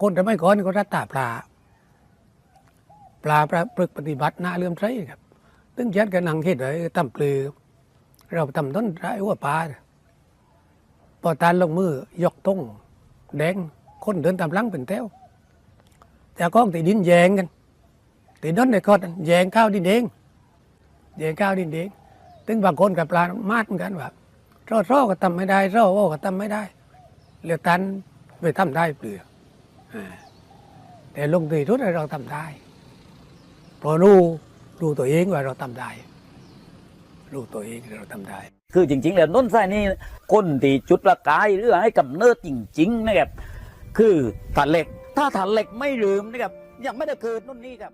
คนสมัยก่อนก็รักษาปลา ปลาปลาปลึกปฏิบัติหน้าเลื่อมใสครับตึงยัดกันนังคิดเลยตำปลือ เราทำต้นไรหัวปลาพอตานลงมือยกต้งแดงคนเดินตามลังเป็นแถวแต่ก้องตีดินแยงกันตีนนในกอดแยงข้าวดินเองแยงข้าวดินเองถึงบางคนกับปลามาดเหมือนกันแบบร่อร่อก็ทำไม่ได้ร่อโอ้ก็ทำไม่ได้เหลือตันไปทำได้เปลือก แต่ลงตีทุดเราทำได้เพราะรู้รู้ตัวเองว่าเราทำได้ รู้ตัวเองเราทำได้ คือจริง ๆ แล้วน้นไส้นี่คนที่จุดประกายหรือให้กำเนิดจริง ๆ นะครับ คือถันเหล็ก ถ้าถันเหล็กไม่ลืมนะครับยังไม่ได้เกิดนู่นนี่ครับ